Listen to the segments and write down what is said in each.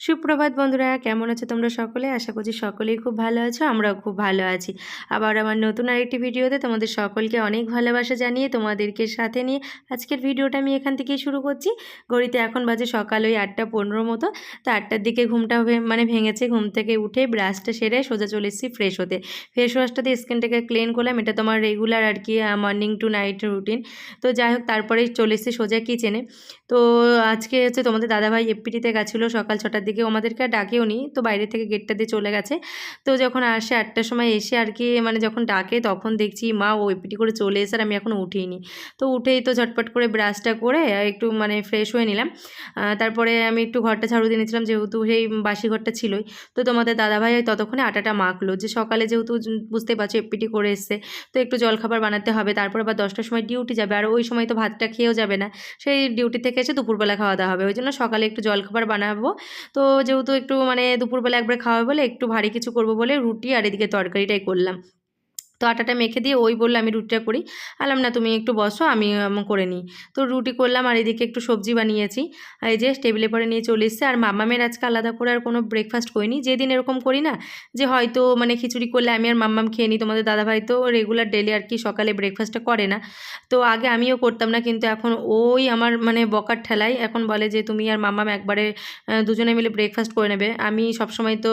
সুপ্রভাত বন্ধুরা, কেমন আছো তোমরা সকলে? আশা করছি সকলেই খুব ভালো আছো, আমরাও খুব ভালো আছি। আবার আমার নতুন আরেকটি ভিডিওতে তোমাদের সকলকে অনেক ভালোবাসা জানিয়ে তোমাদেরকে সাথে নিয়ে আজকের ভিডিওটা আমি এখান থেকেই শুরু করছি। ঘড়িতে এখন বাজে সকাল ওই আটটা পনেরো মতো, তো আটটার দিকে ঘুমটা মানে ভেঙেছে, ঘুম থেকে উঠে ব্রাশটা সেরে সোজা চলে এসেছি ফ্রেশ হতে। ফেস ওয়াশটা দিয়ে স্কিনটাকে ক্লিন করলাম, এটা তোমার রেগুলার আর কি মর্নিং টু নাইট রুটিন তো যাই হোক, তারপরেই চলে এসেছি সোজা কিচেনে তো আজকে হচ্ছে তোমাদের দাদাভাই এফপিটিতে গেছিল সকাল ছটার দিকে আমাদেরকে আর ডাকেও নি। তো বাইরে থেকে গেটটা দিয়ে চলে গেছে। তো যখন আসে আটটার সময় এসে আর কি মানে যখন ডাকে তখন দেখছি, মা, ও এপিটি করে চলে এসে আর আমি এখনও উঠিনি তো উঠেই তো ঝটপট করে ব্রাশটা করে একটু মানে ফ্রেশ হয়ে নিলাম। তারপরে আমি একটু ঘরটা ঝাড়ু দিয়ে নিয়েছিলাম, যেহেতু সেই বাসি ঘরটা ছিলই। তো তোমাদের দাদাভাই ততক্ষণে আটাটা মাখলো যে সকালে যেহেতু বুঝতে পারছ এপিটি করে এসছে। তো একটু জলখাবার বানাতে হবে, তারপর আবার দশটার সময় ডিউটি যাবে। আর ওই সময় তো ভাতটা খেয়েও যাবে না। সেই ডিউটি থেকে এসে দুপুরবেলা খাওয়া দাওয়া হবে। ওই জন্য সকালে একটু জলখাবার বানাবো। তো যেহেতু একটু মানে দুপুরবেলা একবার খাওয়াবে বলে একটু ভারী কিছু করব বলে রুটি আর এদিকে তরকারিটাই করলাম। তো আটাটা মেখে দিয়ে ওই বলল, আমি রুটিটা করি। আলাম, না, তুমি একটু বসো, আমি করে নিই। তো রুটি করলাম আর এদিকে একটু সবজি বানিয়েছি। এই যে টেবিলে পরে নিয়ে চলে এসছে। আর মাম্মামের আজকে আলাদা করে আর কোনো ব্রেকফাস্ট করিনি। যেদিন এরকম করি না, যে হয়তো মানে খিচুড়ি করলে আমি আর মাম্মাম খেয়ে নিই। তোমাদের দাদাভাই তো রেগুলার ডেলি আর কি সকালে ব্রেকফাস্টটা করে না। তো আগে আমিও করতাম না, কিন্তু এখন ওই আমার মানে বকার ঠেলায় এখন বলে যে, তুমি আর মাম্মাম একবারে দুজনে মিলে ব্রেকফাস্ট করে নেবে। আমি সবসময় তো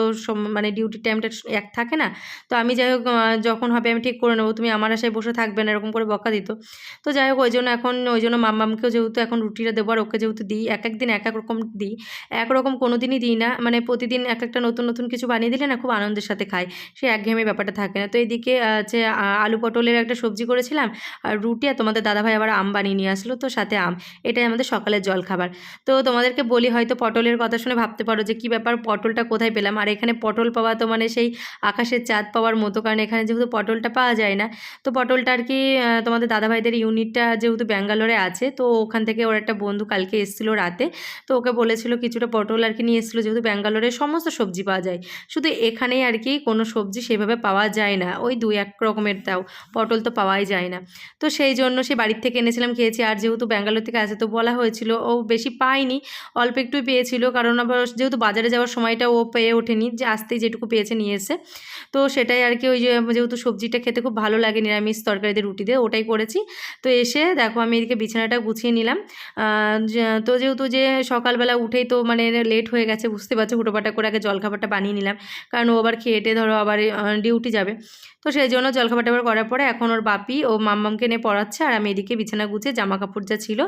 মানে ডিউটির টাইমটা এক থাকে না। তো আমি যাই হোক যখন হবে আমি ঠিক করে নেব, তুমি আমার আশায় বসে থাকবে না, এরকম করে বকা দিত। তো যাই হোক, ওই জন্য এখন, ওই জন্য মাম্মামকেও যেহেতু এখন রুটিটা দেবো আর ওকে যেহেতু দিই, এক এক দিন এক এক রকম দিই একরকম কোনো দিনই দিই না মানে প্রতিদিন এক একটা নতুন নতুন কিছু বানিয়ে দিলে না খুব আনন্দের সাথে খায় সে একঘেয়েমি ব্যাপারটা থাকে না। তো এইদিকে হচ্ছে আলু পটলের একটা সবজি করেছিলাম, আর রুটি আর তোমাদের দাদাভাই আবার আম বানিয়ে নিয়ে আসলো, তো সাথে আম, এটাই আমাদের সকালের জল খাবার তো তোমাদেরকে বলি, হয়তো পটলের কথা শুনে ভাবতে পারো যে কী ব্যাপার, পটলটা কোথায় পেলাম? আর এখানে পটল পাওয়া তো মানে সেই আকাশের চাঁদ পাওয়ার মতো, কারণ এখানে যেহেতু পটলটা পাওয়া যায় না। তো পটলটা আর কি তোমাদের দাদাভাইদের ইউনিটটা যেহেতু ব্যাঙ্গালোরে আছে, তো ওখান থেকে ওর একটা বন্ধু কালকে এসেছিল রাতে, তো ওকে বলেছিল কিছুটা পটল আর কি নিয়ে এসেছিল যেহেতু ব্যাঙ্গালোরে সমস্ত সবজি পাওয়া যায়। শুধু এখানেই আর কি কোনো সবজি সেভাবে পাওয়া যায় না, ওই দুই এক রকমের তাও, পটল তো পাওয়াই যায় না। তো সেই জন্য সে বাড়ির থেকে এনেছিলাম, খেয়েছি, আর যেহেতু ব্যাঙ্গালোর থেকে আসে তো বলা হয়েছিল, ও বেশি পায়নি, অল্প একটুই পেয়েছিল, কারণ আবার যেহেতু বাজারে যাওয়ার সময়টা ও পেয়ে ওঠেনি, যে আসতেই যেটুকু পেয়েছে নিয়ে এসে। তো সেটাই আর কি ওই যেহেতু সবজিটা খেতে খুব ভালো লাগে নিরামিষ তরকারিতে রুটি দিয়ে, ওটাই করেছি। তো এসে দেখো আমি এদিকে বিছানাটা গুছিয়ে নিলাম। তো যেহেতু যে সকালবেলা উঠেই তো মানে লেট হয়ে গেছে, বুঝতে পারছ, হুটোপাটা করে আগে জলখাবারটা বানিয়ে নিলাম। কারণ ও আবার খেয়েটে ধরো আবার ডিউটি যাবে। তো সেই জন্য জলখাবারটা আবার করার পরে এখন ওর বাপি ও মাম্মামকে নিয়ে পড়াচ্ছে আর আমি এদিকে বিছানা গুছিয়ে জামা কাপড় যা ছিল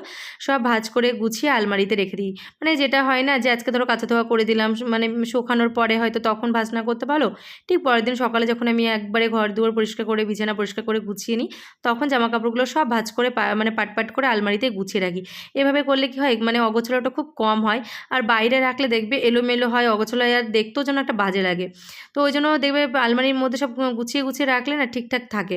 সব ভাঁজ করে গুছিয়ে আলমারিতে রেখে দিই। মানে যেটা হয় না যে আজকে ধরো কাঁচা ধোয়া করে দিলাম মানে শুকানোর পরে হয়তো তখন ভাঁজ না করতে পারো। ঠিক পরের দিন সকালে যখন আমি একবারে ঘর দুয়ার করে, বিছানা পরিষ্কার করে গুছিয়ে নিই, তখন জামা কাপড়গুলো সব ভাজ করে মানে পাট পাট করে আলমারিতে গুছিয়ে রাখি। এভাবে করলে কি হয় মানে অগোছলাটা খুব কম হয়। আর বাইরে রাখলে দেখবে এলোমেলো হয় অগোছলা আর দেখতেও যেন একটা বাজে লাগে। তো ওই জন্য দেখবে আলমারির মধ্যে সব গুছিয়ে গুছিয়ে রাখলে না ঠিকঠাক থাকে।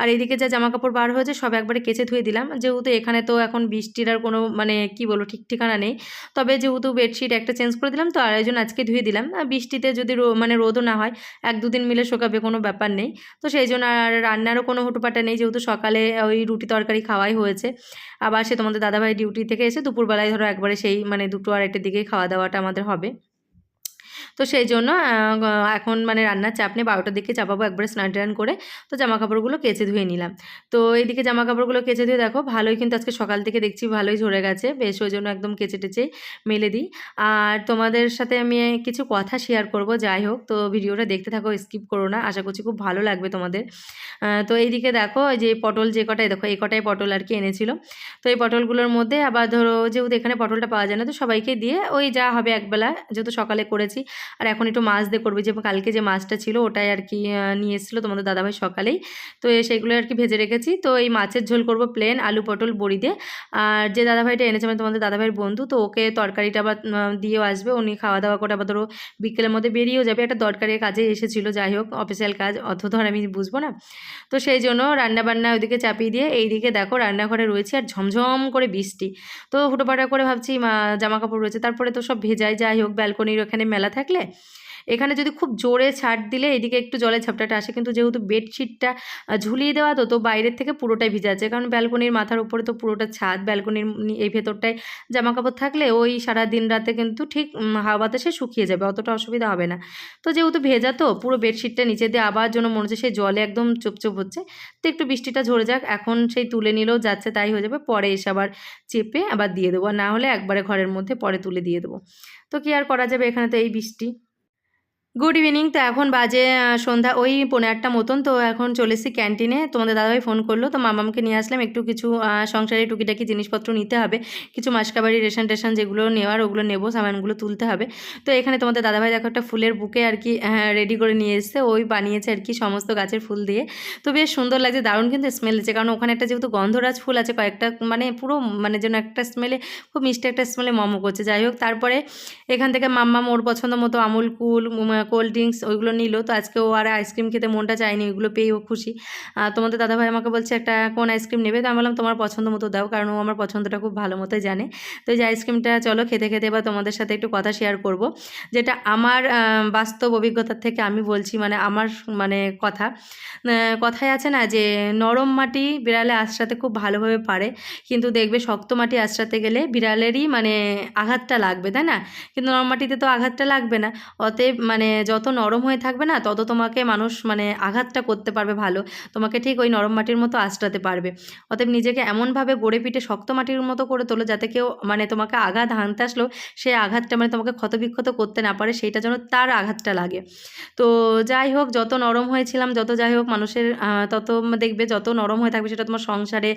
আর এদিকে যা জামা কাপড় বার হয়েছে, সব একবারে কেচে ধুয়ে দিলাম। যেহেতু এখানে তো এখন বৃষ্টির আর কোনো মানে কি বলব, ঠিক ঠিকানা নেই। তবে যেহেতু বেডশিট একটা চেঞ্জ করে দিলাম, তো আর একজন আজকে ধুয়ে দিলাম। বৃষ্টিতে যদি মানে রোদও না হয়, এক দুদিন মিলে শোকাবে কোনো ব্যাপার নেই। তো সেই জন্য আর রান্নারও কোনো হুটুপাটা নেই, যেহেতু সকালে ওই রুটি তরকারি খাওয়াই হয়েছে। আবার সে তোমাদের দাদাভাই ডিউটি থেকে এসে দুপুরবেলায় ধরো একবারে সেই মানে দুটো আড়াইটের দিকেই খাওয়া দাওয়াটা আমাদের হবে। তো সেই জন্য এখন মানে রান্নার চাপ নেই বারোটার দিকে চাপাবো একবারে স্নান টান করে, তো জামা কাপড়গুলো কেচে ধুয়ে নিলাম। তো এইদিকে জামা কাপড়গুলো কেচে ধুয়ে দেখো, ভালোই কিন্তু আজকে সকাল থেকে দেখছি ভালোই ঝরে গেছে, বেশ ওই জন্য একদম কেচে টেচে মেলে দিই। আর তোমাদের সাথে আমি কিছু কথা শেয়ার করব, যাই হোক, তো ভিডিওটা দেখতে থাকো স্কিপ করো না, আশা করছি খুব ভালো লাগবে তোমাদের। তো এইদিকে দেখো যে পটল যে কটাই, দেখো এই কটাই পটল আর কি এনেছিল। তো এই পটলগুলোর মধ্যে আবার ধরো, যেহেতু এখানে পটলটা পাওয়া যায় না, তো সবাইকে দিয়ে ওই যা হবে একবেলা, যেহেতু সকালে করেছি আর এখন একটু মাছ দিয়ে করব, যে কালকে যে মাছটা ছিল ওটাই আর কি নিয়ে এসেছিল তোমাদের দাদাভাই সকালেই। তো সেগুলো আর কি ভেজে রেখেছি। তো এই মাছের ঝোল করব প্লেন আলু পটল বড়ি দিয়ে। আর যে দাদাভাইটা এনেছে মানে তোমাদের দাদাভাইয়ের বন্ধু, তো ওকে তরকারিটা আবার দিয়েও আসবে। উনি খাওয়া দাওয়া করে আবার ধরো বিকেলের মধ্যে বেরিয়েও যাবে। একটা দরকারি কাজে এসেছিল, যাই হোক অফিসিয়াল কাজ অত ধর আমি বুঝব না। তো সেই জন্য রান্না বান্না ওইদিকে চাপিয়ে দিয়ে, এইদিকে দেখো রান্নাঘরে রয়েছে আর ঝমঝম করে বৃষ্টি। তো হুটোপাটা করে ভাবছি জামা কাপড় রয়েছে, তারপরে তো সব ভেজায় যাই হোক ব্যালকনির ওখানে মেলা থাকলে থাকলে এখানে যদি খুব জোরে ছাড় দিলে এদিকে একটু জলের ঝাপটাটা আসে, কিন্তু যেহেতু বেডশিটটা ঝুলিয়ে দেওয়া, তো তো বাইরের থেকে পুরোটাই ভিজে আছে কারণ ব্যালকনির মাথার উপরে তো পুরোটা ছাদ, ব্যালকনির এই ভেতরটায় জামা কাপড় থাকলে ওই সারা দিন রাতে কিন্তু ঠিক হাওয়া বাতাসে শুকিয়ে যাবে, অতটা অসুবিধা হবে না। তো যেহেতু ভেজা, তো পুরো বেডশিটটা নিচে দিয়ে আবার জন্য মনে হচ্ছে সেই জলে একদম চুপচুপ হচ্ছে। তো একটু বৃষ্টিটা ঝরে যাক, এখন সেই তুলে নিলেও যাচ্ছে, তাই হয়ে যাবে। পরে এসে আবার চেপে আবার দিয়ে দেবো না হলে একবারে ঘরের মধ্যে পরে তুলে দিয়ে দেবো। তো কি আর করা যাবে? এখানে তো এই বৃষ্টি। গুড ইভিনিং তো এখন বাজে সন্ধ্যা। ওই পনেরো আটটা মতন। তো এখন চলে এসেছি ক্যান্টিনে। তোমাদের দাদাভাই ফোন করল। তো মামামকে নিয়ে আসলাম। একটু কিছু সংসারে টুকিটাকি জিনিসপত্র নিতে হবে। কিছু মাসকাবাড়ি, রেশন টেশন যেগুলো নেওয়ার, ওগুলো নেব, সামানগুলো তুলতে হবে। তো এখানে তোমাদের দাদাভাই দেখো একটা ফুলের বুকে আর কি রেডি করে নিয়ে এসেছে। ওই বানিয়েছে আর কি সমস্ত গাছের ফুল দিয়ে। তো বেশ সুন্দর লাগছে। দারুণ কিন্তু স্মেল হচ্ছে কারণ ওখানে একটা যেহেতু গন্ধরাজ ফুল আছে, কয়েকটা মানে পুরো মানে যেন একটা স্মেলে খুব মিষ্টি একটা স্মেলে মমো করছে। যাই হোক, তারপরে এখান থেকে মাম্মাম ওর পছন্দ মতো আমুল কুল কোল্ড ড্রিঙ্কস ওইগুলো নিল। তো আজকে ও আর আইসক্রিম খেতে মনটা চায়নি, ওইগুলো পেয়ে ও খুশি। তোমাদের দাদাভাই আমাকে বলছে, একটা কোন আইসক্রিম নেবে? তো আমি বললাম, তোমার পছন্দ মতো দাও, কারণ ও আমার পছন্দটা খুব ভালো মতোই জানে। তো এই যে আইসক্রিমটা চলো খেতে খেতে এবার তোমাদের সাথে একটু কথা শেয়ার করব। যেটা আমার বাস্তব অভিজ্ঞতার থেকে আমি বলছি মানে আমার মানে কথা। কথায় আছে না যে, নরম মাটি বিড়ালে আশ্রাতে খুব ভালোভাবে পারে, কিন্তু দেখবে শক্ত মাটি আশ্রাতে গেলে বিড়ালেরই মানে আঘাতটা লাগবে, তাই না? কিন্তু নরম মাটিতে তো আঘাতটা লাগবে না। অতএব মানে যত নরম হয়ে থাকবে না, তত তোমাকে মানুষ মানে আঘাতটা করতে পারবে ভালো। তোমাকে ঠিক ওই নরম মাটির মতো আশ্রাতে পারবে। অতএব নিজেকে এমনভাবে গড়ে পিটে শক্ত মাটির মতো করে তোলো যাতে কেউ মানে তোমাকে আঘাত হানতে আসলেও সেই আঘাতটা মানে তোমাকে ক্ষতবিক্ষত করতে না পারে, সেইটা যেন তার আঘাতটা লাগে। তো যাই হোক, যত নরম হয়েছিলাম, যত যাই হোক মানুষের তত দেখবে যত নরম হয়ে থাকবে সেটা তোমার সংসারে,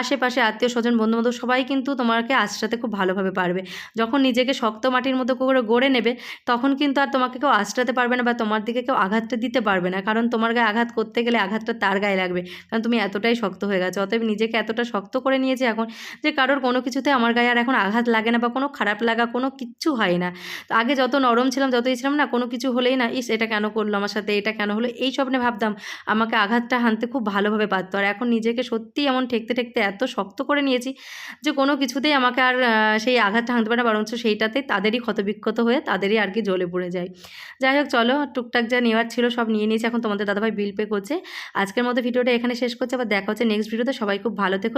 আশেপাশে, আত্মীয় স্বজন, বন্ধুবান্ধব সবাই কিন্তু তোমাকে আশ্রাতে খুব ভালোভাবে পারবে। যখন নিজেকে শক্ত মাটির মতো করে গড়ে নেবে, তখন কিন্তু আর তোমাকে কেউ আশ্রাতে পারবে না বা তোমার দিকে কেউ আঘাতটা দিতে পারবে না। কারণ তোমার গায়ে আঘাত করতে গেলে আঘাতটা তার গায়ে লাগবে। কারণ তুমি এতটাই শক্ত হয়ে গেছো। অতএব নিজেকে এতটা শক্ত করে নিয়েছে এখন যে কারোর কোনো কিছুতে আমার গায়ে আর এখন আঘাত লাগে না বা কোনো খারাপ লাগা কোনো কিচ্ছু হয় না। তো আগে যত নরম ছিলাম, যতই ছিলাম না, কোনো কিছু হলেই না, ইস, এটা কেন করল আমার সাথে, এটা কেন হলো, এই স্বপ্নে ভাবতাম আমাকে আঘাতটা হানতে খুব ভালোভাবে পারতো। আর এখন নিজেকে সত্যিই এমন ঠেকতে ঠেকতে এত শক্ত করে নিয়েছি যে কোনো কিছুতেই আমাকে আর সেই আঘাতটা হানতে পারে না, বরঞ্চ সেইটাতে তাদেরই ক্ষতবিক্ষত হয়ে তাদেরই আর কি জ্বলে পড়ে যায়। যাই হোক, চলো টুকটাক যা নেওয়ার ছিল সব নিয়ে নিয়েছি। এখন তোমাদের দাদাভাই বিল পে করছে। আজকের মতো ভিডিওটা এখানে শেষ করছে। আবার দেখা হচ্ছে নেক্সট ভিডিওতে সবাই খুব ভালো থেকো